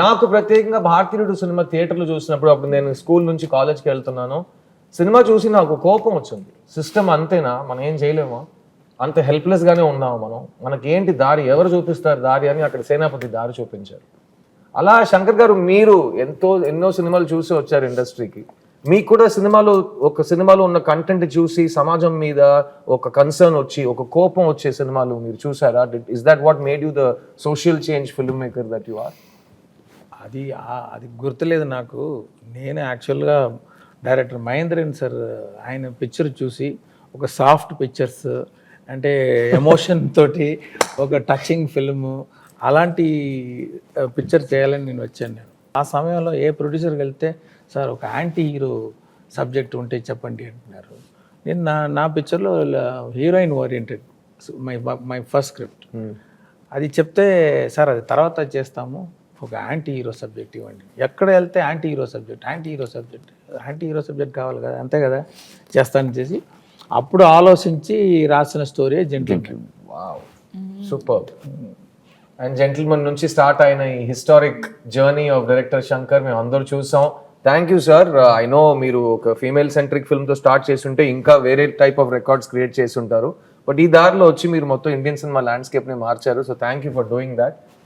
నాకు ప్రత్యేకంగా భారతీయుడు సినిమా థియేటర్లో చూసినప్పుడు అప్పుడు నేను స్కూల్ నుంచి కాలేజ్కి వెళ్తున్నాను. సినిమా చూసి నాకు కోపం వచ్చింది. సిస్టమ్ అంతేనా? మనం ఏం చేయలేమా. అంత హెల్ప్లెస్గానే ఉన్నాము మనం. మనకి ఏంటి దారి? ఎవరు చూపిస్తారు దారి అని అక్కడ సేనాపతి దారి చూపించారు. అలా శంకర్ గారు మీరు ఎంతో ఎన్నో సినిమాలు చూసి వచ్చారు ఇండస్ట్రీకి. మీకు కూడా సినిమాలో ఒక సినిమాలో ఉన్న కంటెంట్ చూసి సమాజం మీద ఒక కన్సర్న్ వచ్చి ఒక కోపం వచ్చే సినిమాలు మీరు చూసారా? Is that what made you the social change filmmaker maker that you are అది అది గుర్తులేదు నాకు. నేను యాక్చువల్గా డైరెక్టర్ మహేంద్రన్ సార్ ఆయన పిక్చర్ చూసి ఒక సాఫ్ట్ పిక్చర్స్ అంటే ఎమోషన్ తోటి ఒక టచింగ్ ఫిల్మ్ అలాంటి పిక్చర్ చేయాలని నేను వచ్చాను నేను. ఆ సమయంలో ఏ ప్రొడ్యూసర్కి వెళ్తే సార్ ఒక యాంటీ హీరో సబ్జెక్ట్ ఉంటే చెప్పండి అంటున్నారు. నేను నా నా పిక్చర్లో heroine oriented my my first script అది చెప్తే సార్ అది తర్వాత చేస్తాము. ఒక యాంటీ హీరో సబ్జెక్ట్ ఇవ్వండి. ఎక్కడ వెళ్తే anti hero subject anti hero subject anti hero subject కావాలి కదా అంతే కదా? చేస్తాను చేసి అప్పుడు ఆలోచించి రాసిన story gentle wow. Super. And gentleman నుంచి స్టార్ట్ అయిన ఈ historic journey of director Shankar మేము అందరూ చూసాం. Thank you sir I know మీరు ఒక ఫీమేల్ సెంట్రిక్ ఫిల్మ్తో స్టార్ట్ చేస్తుంటే ఇంకా వేరే టైప్ ఆఫ్ రికార్డ్స్ క్రియేట్ చేసి ఉంటారు. బట్ ఈ దారిలో వచ్చి మీరు మొత్తం ఇండియన్ సినిమా ల్యాండ్స్కేప్ని మార్చారు. So thank you for doing that